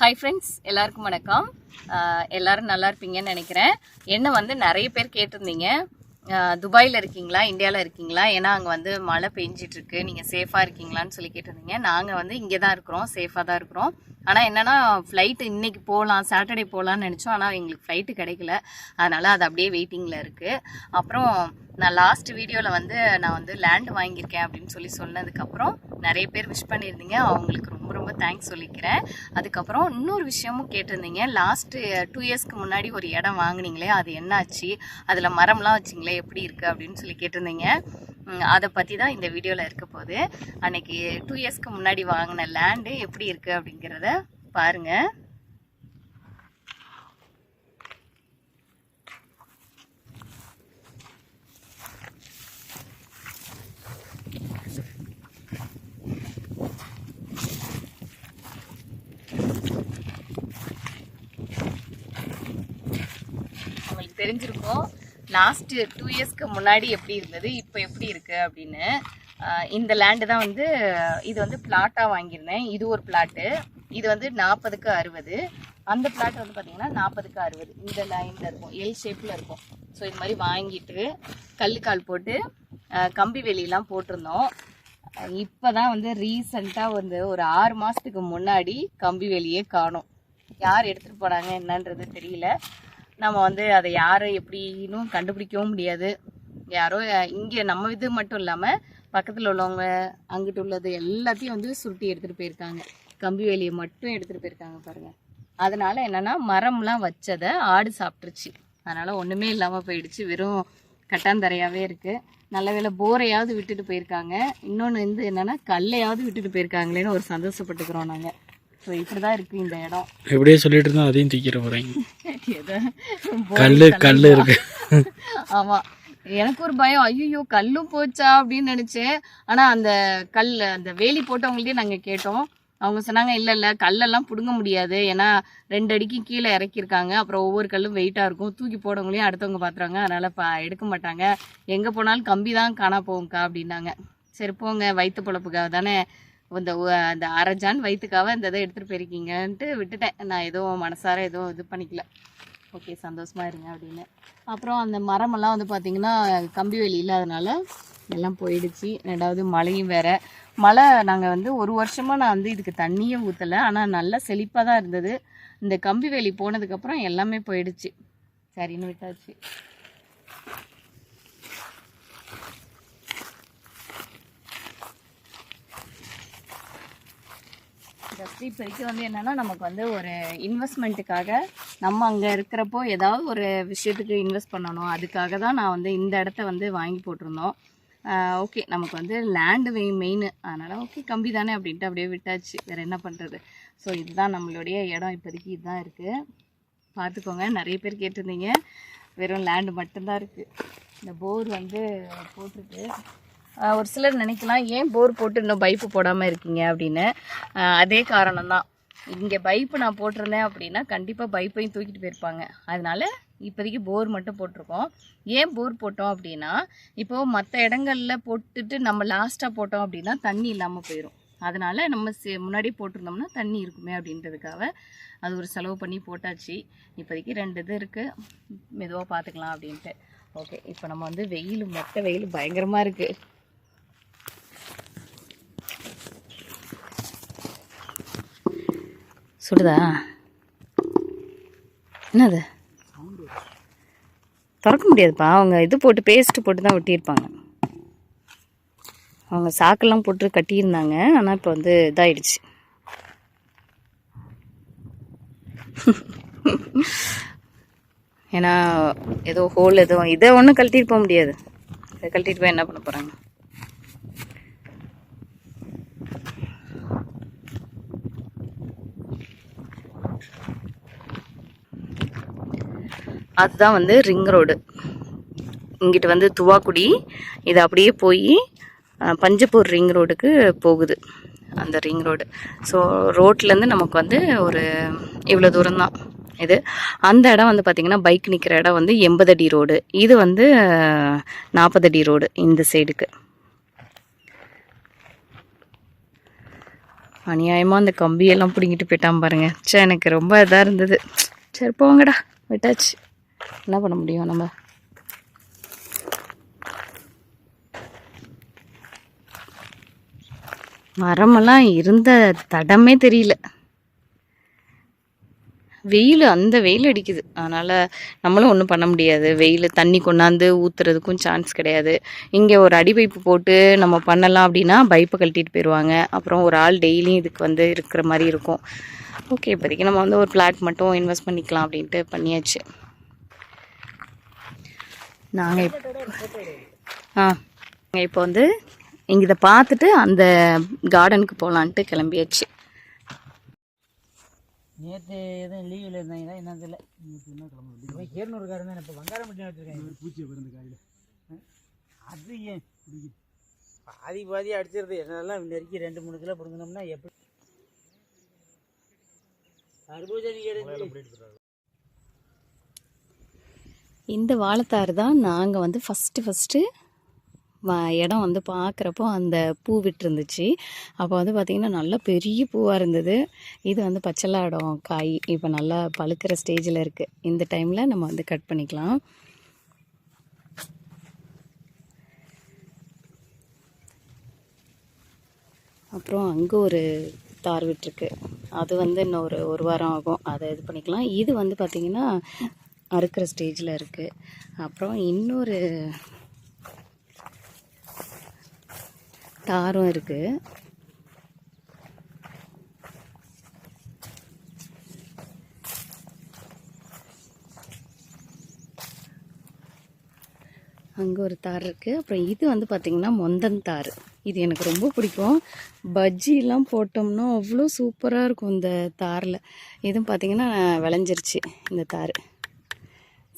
Hi friends எல்லாருக்கும் வணக்கம். எல்லோரும் எல்லாரும் நல்லா இருப்பீங்கன்னு நினைக்கிறேன். என்ன வந்து நிறைய பேர் கேட்டிருந்தீங்க. துபாயில் இருக்கீங்களா? இந்தியாவில் இருக்கீங்களா? ஏன்னா அங்கே வந்து மழை பெஞ்சிட்ருக்கு நீங்கள் சேஃபாக இருக்கீங்களான்னு சொல்லி கேட்டிருந்தீங்க. நாங்கள் வந்து இங்கே தான் இருக்கிறோம் சேஃபாக தான் இருக்கிறோம். ஆனால் என்னென்னா ஃப்ளைட்டு இன்றைக்கி போகலாம் சாட்டர்டே போகலான்னு நினச்சோம். ஆனால் எங்களுக்கு ஃப்ளைட்டு கிடைக்கல. அதனால் அது அப்படியே வெயிட்டிங்கில் இருக்குது அப்புறம் நான் லாஸ்ட் வீடியோவில் வந்து நான் வந்து லேண்ட் வாங்கியிருக்கேன் அப்படின்னு சொல்லி சொன்னதுக்கப்புறம் நிறைய பேர் விஷ் பண்ணியிருந்தீங்க. அவங்களுக்கு ரொம்ப ரொம்ப தேங்க்ஸ் சொல்லிக்கிறேன். அதுக்கப்புறம் இன்னொரு விஷயமும் கேட்டிருந்தீங்க. லாஸ்ட்டு டூ இயர்ஸ்க்கு முன்னாடி ஒரு இடம் வாங்குனீங்களே அது என்னாச்சு? அதில் மரம்லாம் வச்சிங்களே எப்படி இருக்குது அப்படின்னு சொல்லி கேட்டிருந்தீங்க. அதை பற்றி தான் இந்த வீடியோவில் இருக்க போகுது. அன்னைக்கு டூ இயர்ஸ்க்கு முன்னாடி வாங்கின லேண்டு எப்படி இருக்குது அப்படிங்கிறத பாருங்கள் உங்களுக்கு தெரிஞ்சிருக்கும். லாஸ்ட் டூ இயர்ஸ்க்கு முன்னாடி எப்படி இருந்தது? இப்போ எப்படி இருக்குது அப்படின்னு இந்த லேண்டு தான் வந்து இது வந்து பிளாட்டாக வாங்கியிருந்தேன். இது ஒரு பிளாட்டு இது வந்து நாற்பதுக்கு அறுபது. அந்த பிளாட் வந்து பார்த்தீங்கன்னா நாற்பதுக்கு அறுபது. இந்த லைனில் இருக்கும். எல் ஷேப்பில் இருக்கும். ஸோ இது மாதிரி வாங்கிட்டு கல்லுக்கால் போட்டு கம்பி வெளியெலாம் போட்டிருந்தோம். இப்போ தான் வந்து ரீசண்டாக வந்து ஒரு ஆறு மாதத்துக்கு முன்னாடி கம்பி வேலியே காணும். யார் எடுத்துகிட்டு போனாங்க என்னன்றது தெரியல. நம்ம வந்து அதை யாரை எப்படின்னும் கண்டுபிடிக்கவும் முடியாது. யாரோ இங்கே நம்ம இது மட்டும் இல்லாமல் பக்கத்தில் உள்ளவங்க அங்கிட்டு உள்ளது எல்லாத்தையும் வந்து சுருட்டி எடுத்துகிட்டு போயிருக்காங்க. கம்பி வேலியை மட்டும் எடுத்துகிட்டு போயிருக்காங்க பாருங்கள் அதனால் என்னன்னா மரம்லாம் வச்சதை ஆடு சாப்பிட்ருச்சு அதனால் ஒன்றுமே இல்லாமல் போயிடுச்சு. வெறும் கட்டாந்தரையாகவே இருக்குது நல்ல வேலை போரையாவது விட்டுட்டு போயிருக்காங்க. இன்னொன்று வந்து என்னென்னா கல்லையாவது விட்டுட்டு போயிருக்காங்களேன்னு ஒரு சந்தோஷப்பட்டுக்கிறோம் நாங்கள் ஸோ இப்படி தான் இருக்குது இந்த இடம். எப்படியே சொல்லிட்டு இருந்தா அதையும் தூக்கிட போறீங்க எதை? கல்லு கல்லு இருக்கு. ஆமா. எனக்கு ஒரு பயம். ஐயோ கல்லும் போச்சா அப்படின்னு நினைச்சேன். ஆனா அந்த கல் அந்த வேலி போட்டவங்கள்ட்டே நாங்க கேட்டோம். அவங்க சொன்னாங்க இல்ல இல்ல கல்லெல்லாம் புடுங்க முடியாது. ஏன்னா ரெண்டு அடிக்கு கீழே இறக்கியிருக்காங்க. அப்புறம் ஒவ்வொரு கல்லும் வெயிட்டா இருக்கும். தூக்கி போடவங்களையும் அடுத்தவங்க பாத்துறாங்க. அதனால ப எடுக்க மாட்டாங்க. எங்க போனாலும் கம்பி தான் காணா போகும்க்கா அப்படின்னாங்க. சரி போங்க. வயிற்று பொழப்புக்காக தானே இந்த அந்த அரைஜான் வயிற்றுக்காக இந்த இதை எடுத்துகிட்டு போயிருக்கீங்கன்ட்டு விட்டுட்டேன். நான் எதுவும் மனசார எதுவும் இது பண்ணிக்கல. ஓகே சந்தோஷமாக இருங்க அப்படின்னு. அப்புறம் அந்த மரமெல்லாம் வந்து பார்த்திங்கன்னா கம்பி வேலி இல்லாதனால எல்லாம் போயிடுச்சு. ரெண்டாவது மழையும் வேறு. மழை நாங்கள் வந்து ஒரு வருஷமாக நான் வந்து இதுக்கு தண்ணியே ஊற்றலை ஆனால் நல்லா செழிப்பாக தான் இருந்தது. இந்த கம்பி வேலி போனதுக்கப்புறம் எல்லாமே போயிடுச்சு. சரின்னு விட்டாச்சு. ஜஸ்ட் இப்போதைக்கு வந்து என்னன்னா நமக்கு வந்து ஒரு இன்வெஸ்ட்மெண்ட்டுக்காக நம்ம அங்கே இருக்கிறப்போ ஏதாவது ஒரு விஷயத்துக்கு இன்வெஸ்ட் பண்ணணும். அதுக்காக தான் நான் வந்து இந்த இடத்த வந்து வாங்கி போட்டிருந்தோம். ஓகே நமக்கு வந்து லேண்டு மெயின் அதனால் ஓகே கம்பி தானே அப்படின்ட்டு அப்படியே விட்டாச்சு. வேறு என்ன பண்ணுறது ஸோ இதுதான் நம்மளுடைய இடம். இப்போதைக்கு இதுதான் இருக்குது பார்த்துக்கோங்க. நிறைய பேர் கேட்டிருந்தீங்க. வெறும் லேண்டு மட்டும்தான் இருக்குது இந்த போர் வந்து போட்டிருக்கு. ஒரு சிலர் நினைக்கலாம் ஏன் போர் போட்டு இன்னும் பைப்பு போடாமல் இருக்கீங்க? அப்படின்னு. அதே காரணம் தான் இங்கே பைப்பு நான் போட்டிருந்தேன் அப்படின்னா கண்டிப்பாக பைப்பையும் தூக்கிட்டு போயிருப்பாங்க. அதனால இப்போதைக்கு போர் மட்டும் போட்டிருக்கோம். ஏன் போர் போட்டோம் அப்படின்னா இப்போது மற்ற இடங்கள்ல போட்டுட்டு நம்ம லாஸ்ட்டாக போட்டோம் அப்படின்னா தண்ணி இல்லாமல் போயிடும் அதனால் நம்ம சே- முன்னாடி போட்டிருந்தோம்னா தண்ணி இருக்குமே அப்படின்றதுக்காக அது ஒரு செலவு பண்ணி போட்டாச்சு. இப்போதைக்கு ரெண்டு இது இருக்குது மெதுவாக பார்த்துக்கலாம் அப்படின்ட்டு. ஓகே இப்போ நம்ம வந்து வெயில் மொத்த வெயில் பயங்கரமாக இருக்குது சுடுதா என்னது? திறக்க முடியாதுப்பா. அவங்க இது போட்டு பேஸ்ட்டு போட்டு தான் ஒட்டியிருப்பாங்க. அவங்க சாக்கெல்லாம் போட்டு கட்டியிருந்தாங்க. ஆனால் இப்போ வந்து இதாயிடுச்சு. ஏன்னா ஏதோ ஹோல் எதுவும் இதை ஒன்றும் கழட்டிட்டு போக முடியாது. இதை கழட்டிட்டு போய் என்ன பண்ண போகிறாங்க அதுதான் வந்து ரிங் ரோடு. இங்கிட்டு வந்து துவாக்குடி. இது அப்படியே போய் பஞ்சப்பூர் ரிங் ரோடுக்கு போகுது. அந்த ரிங் ரோடு. ஸோ ரோட்லேருந்து நமக்கு வந்து ஒரு இவ்வளோ தூரம் தான் இது. அந்த இடம் வந்து பார்த்திங்கன்னா பைக் நிற்கிற இடம் வந்து எண்பது அடி ரோடு. இது வந்து நாற்பது அடி ரோடு இந்த சைடுக்கு. அநியாயமாக அந்த கம்பியெல்லாம் பிடுங்கிட்டு போயிட்டான் பாருங்க. சே எனக்கு ரொம்ப இதாக இருந்தது. சரி போங்கடா விட்டாச்சு. என்ன பண்ண முடியும் நம்ம? மரமெல்லாம் இருந்த தடமே தெரியல. வெயில் அந்த வெயில் அடிக்குது. அதனால் நம்மளும் ஒன்றும் பண்ண முடியாது. வெயில் தண்ணி கொண்டாந்து ஊற்றுறதுக்கும் சான்ஸ் கிடையாது. இங்கே ஒரு அடி பைப்பு போட்டு நம்ம பண்ணலாம் அப்படின்னா பைப்பை கழட்டிட்டு போயிடுவாங்க அப்புறம் ஒரு ஆள் டெய்லியும் இதுக்கு வந்து இருக்கிற மாதிரி இருக்கும். ஓகே இப்போதைக்கு நம்ம வந்து ஒரு பிளாட் மட்டும் இன்வெஸ்ட் பண்ணிக்கலாம் அப்படின்ட்டு பண்ணியாச்சு. நாங்கள் ஆ. நாங்கள் இப்போ வந்து இங்கே இதை பார்த்துட்டு அந்த கார்டனுக்கு போகலான்ட்டு கிளம்பியாச்சு. நேற்று எதுவும் லீவில் இருந்தாங்கன்னா என்ன தெரியல கேரனூர் காரன் தான் இப்போ வங்காரம் மட்டும் வச்சுருக்காங்க பூச்சியை பிறந்த காயில். அது ஏன் பாதி பாதி அடிச்சிருது. என்னெல்லாம் நெருக்கி ரெண்டு மூணு கிலோ பிடுங்கினோம்னா எப்படி? தர்பூசணி எடுத்து இந்த வாழைத்தாறு தான் நாங்கள் வந்து ஃபஸ்ட்டு ஃபஸ்ட்டு இடம் வந்து பார்க்குறப்போ அந்த பூ விட்டுருந்துச்சு. அப்போ வந்து பார்த்திங்கன்னா நல்லா பெரிய பூவாக இருந்தது. இது வந்து பச்சலாடம் காய் இப்போ நல்லா பழுக்கிற ஸ்டேஜில் இருக்குது இந்த டைமில் நம்ம வந்து கட் பண்ணிக்கலாம். அப்புறம் அங்கே ஒரு தார் விட்டுருக்கு. அது வந்து இன்னும் ஒரு ஒரு வாரம் ஆகும். அதை இது பண்ணிக்கலாம். இது வந்து பார்த்திங்கன்னா அறுக்கிற ஸ்டேஜில் இருக்குது அப்புறம் இன்னொரு தாரும் இருக்குது அங்கே ஒரு தார் இருக்குது அப்புறம் இது வந்து பார்த்திங்கன்னா மொந்தன் தார். இது எனக்கு ரொம்ப பிடிக்கும். பஜ்ஜிலாம் போட்டோம்னா அவ்வளோ சூப்பராக இருக்கும் இந்த தாரில். இதுவும் பார்த்திங்கன்னா விளைஞ்சிருச்சு இந்த தார்.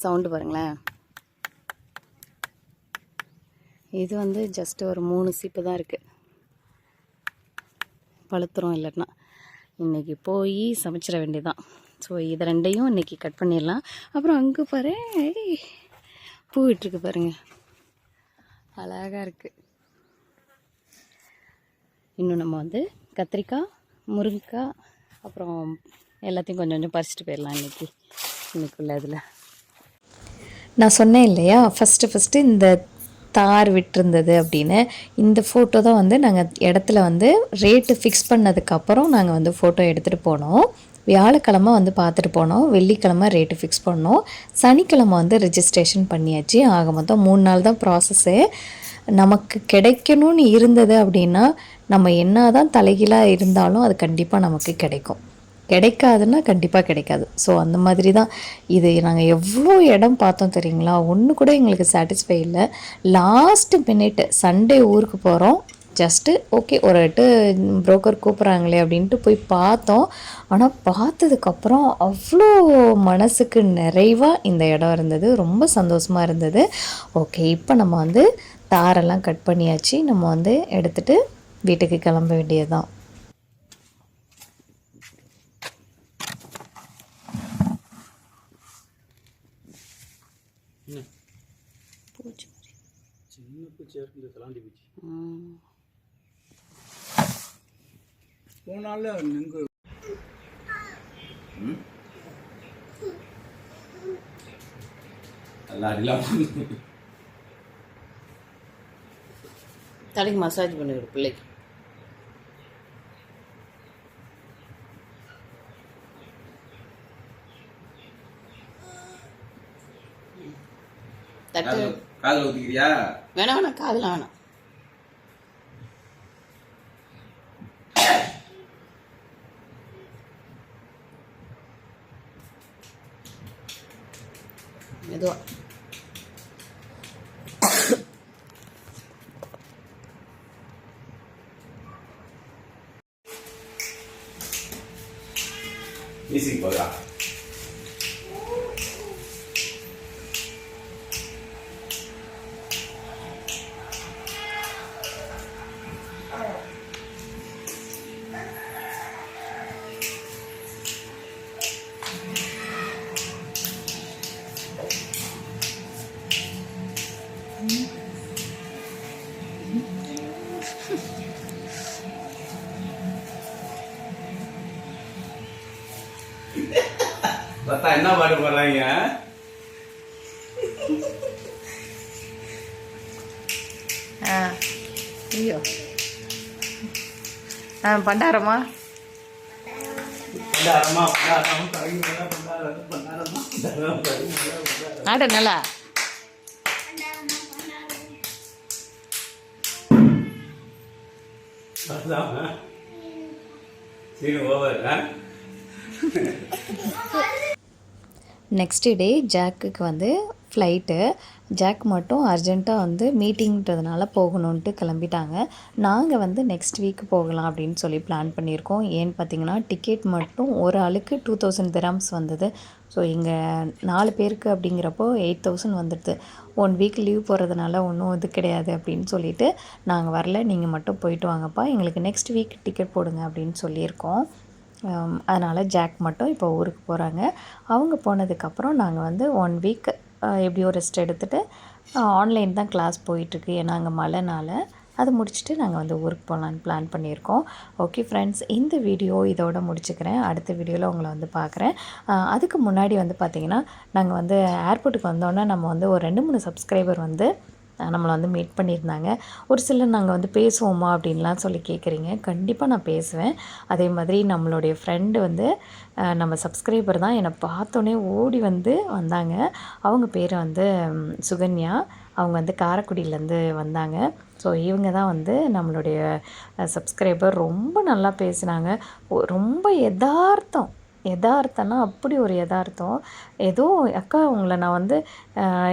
சவுண்டு பாருங்களேன். இது வந்து ஜஸ்ட் ஒரு மூணு சீப்பு தான் இருக்குது பழுத்துரும் இல்லைன்னா. இன்றைக்கி போய் சமைச்சிட வேண்டியதான் ஸோ இது ரெண்டையும் இன்றைக்கி கட் பண்ணிடலாம். அப்புறம் அங்கே பாரு பூ விட்டுருக்கு பாருங்கள் அழகாக இருக்குது இன்னும் நம்ம வந்து கத்திரிக்காய் முருங்கைக்காய் அப்புறம் எல்லாத்தையும் கொஞ்சம் கொஞ்சம் பறிச்சிட்டு போயிடலாம் இன்றைக்கி இன்றைக்குள்ள இதில். நான் சொன்னேன் இல்லையா? ஃபஸ்ட்டு ஃபஸ்ட்டு இந்த தார் விட்டிருந்தது அப்படின்னு. இந்த ஃபோட்டோ தான் வந்து நாங்கள் இடத்துல வந்து ரேட்டு ஃபிக்ஸ் பண்ணதுக்கப்புறம் நாங்கள் வந்து ஃபோட்டோ எடுத்துகிட்டு போனோம். வியாழக்கிழமை வந்து பார்த்துட்டு போனோம். வெள்ளிக்கிழமை ரேட்டு ஃபிக்ஸ் பண்ணோம். சனிக்கிழமை வந்து ரிஜிஸ்ட்ரேஷன் பண்ணியாச்சு. ஆக மொத்தம் மூணு நாள் தான் ப்ராசஸ்ஸு நமக்கு கிடைக்கணும்னு இருந்தது அப்படின்னா நம்ம என்ன தான் தலைகீழாக இருந்தாலும் அது கண்டிப்பாக நமக்கு கிடைக்கும். கிடைக்காதுன்னா கண்டிப்பாக கிடைக்காது. ஸோ அந்த மாதிரி தான் இது நாங்கள் எவ்வளோ இடம் பார்த்தோம் தெரியுங்களா? ஒன்று கூட எங்களுக்கு சாட்டிஸ்ஃபை இல்லை. லாஸ்ட்டு மினிட் சண்டே ஊருக்கு போகிறோம் ஜஸ்ட்டு ஓகே ஒரு எட்டு புரோக்கர் கூப்பிட்றாங்களே அப்படின்ட்டு போய் பார்த்தோம். ஆனால் பார்த்ததுக்கப்புறம் அவ்வளோ மனசுக்கு நிறைவாக இந்த இடம் இருந்தது. ரொம்ப சந்தோஷமாக இருந்தது. ஓகே இப்போ நம்ம வந்து தாரெல்லாம் கட் பண்ணியாச்சு. நம்ம வந்து எடுத்துகிட்டு வீட்டுக்கு கிளம்ப வேண்டியது தான் பூச்சியாக இருக்கு இந்த தலாண்டி பூச்சி. போனால நெங்கு. தலைக்கு மசாஜ் பண்ணிவிடு பிள்ளைக்கு. காதில் ஊற்றிக்கிறியா வேணாம் வேணாம் காதில் வேணாம் மெதுவா. மியூசிக் போதா பார்த்தா என்ன பாட்டு போடுறாங்க? ஐயோ. ஆ பண்டாரமா. ஆட நல்லா. அதான் ஓவர் நெக்ஸ்ட் டே ஜாக்குக்கு வந்து ஃப்ளைட்டு ஜாக் மட்டும் அர்ஜெண்ட்டாக வந்து மீட்டிங்ன்றதுனால போகணுன்ட்டு கிளம்பிட்டாங்க. நாங்கள் வந்து நெக்ஸ்ட் வீக் போகலாம் அப்படின்னு சொல்லி பிளான் பண்ணியிருக்கோம். ஏன்னு பார்த்தீங்கன்னா டிக்கெட் மட்டும் ஒரு ஆளுக்கு டூ தௌசண்ட் திராம்ஸ் வந்தது. ஸோ இங்கே நாலு பேருக்கு அப்படிங்கிறப்போ எயிட் தௌசண்ட் வந்துடுது. ஒன் வீக் லீவ் போகிறதுனால ஒன்றும் இது கிடையாது அப்படின்னு சொல்லிட்டு நாங்கள் வரல. நீங்கள் மட்டும் போயிட்டு வாங்கப்பா. எங்களுக்கு நெக்ஸ்ட் வீக் டிக்கெட் போடுங்க அப்படின்னு சொல்லியிருக்கோம். அதனால் ஜாக் மட்டும் இப்போ ஊருக்கு போகிறாங்க அவங்க போனதுக்கப்புறம் நாங்கள் வந்து ஒன் வீக் எப்படியோ ரெஸ்ட் எடுத்துகிட்டு ஆன்லைன் தான் கிளாஸ் போயிட்டுருக்கு. ஏன்னா அங்கே மழைனால. அது முடிச்சுட்டு நாங்கள் வந்து ஊருக்கு போகலான்னு பிளான் பண்ணியிருக்கோம். ஓகே ஃப்ரெண்ட்ஸ் இந்த வீடியோ இதோட முடிச்சுக்கிறேன். அடுத்த வீடியோவில் உங்களை வந்து பார்க்குறேன். அதுக்கு முன்னாடி வந்து பார்த்திங்கன்னா நாங்கள் வந்து ஏர்போர்ட்டுக்கு வந்தோன்னே நம்ம வந்து ஒரு ரெண்டு மூணு சப்ஸ்கிரைபர் வந்து நம்மளை வந்து மீட் பண்ணியிருந்தாங்க. ஒரு சிலர் நாங்கள் வந்து பேசுவோமா அப்படின்லாம் சொல்லி கேட்குறீங்க. கண்டிப்பாக நான் பேசுவேன். அதே மாதிரி நம்மளுடைய ஃப்ரெண்டு வந்து நம்ம சப்ஸ்கிரைபர் தான். என்னை பார்த்தோன்னே ஓடி வந்து வந்தாங்க. அவங்க பேர் வந்து சுகன்யா. அவங்க வந்து காரைக்குடியிலேருந்து வந்தாங்க. ஸோ இவங்க தான் வந்து நம்மளுடைய சப்ஸ்கிரைபர் ரொம்ப நல்லா பேசினாங்க. ஒ- ரொம்ப யதார்த்தம். யதார்த்தம்னா அப்படி ஒரு யதார்த்தம் ஏதோ அக்கா உங்களை நான் வந்து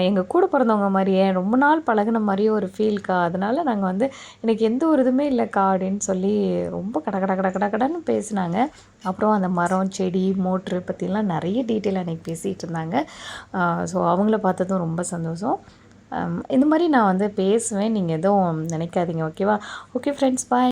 எங்கள் கூட பிறந்தவங்க மாதிரியே ரொம்ப நாள் பழகுன மாதிரியே ஒரு ஃபீல்க்கா? அதனால நாங்கள் வந்து எனக்கு எந்த ஒரு இதுவுமே இல்லைக்கா அப்படின்னு சொல்லி ரொம்ப கட கட கட கட கடன்னு பேசினாங்க. அப்புறம் அந்த மரம் செடி மோட்ரு பற்றிலாம் நிறைய டீட்டெயில் அன்றைக்கி பேசிகிட்டு இருந்தாங்க. ஸோ அவங்கள பார்த்ததும் ரொம்ப சந்தோஷம். இந்த மாதிரி நான் வந்து பேசுவேன். நீங்கள் எதுவும் நினைக்காதீங்க ஓகேவா? Okay friends bye.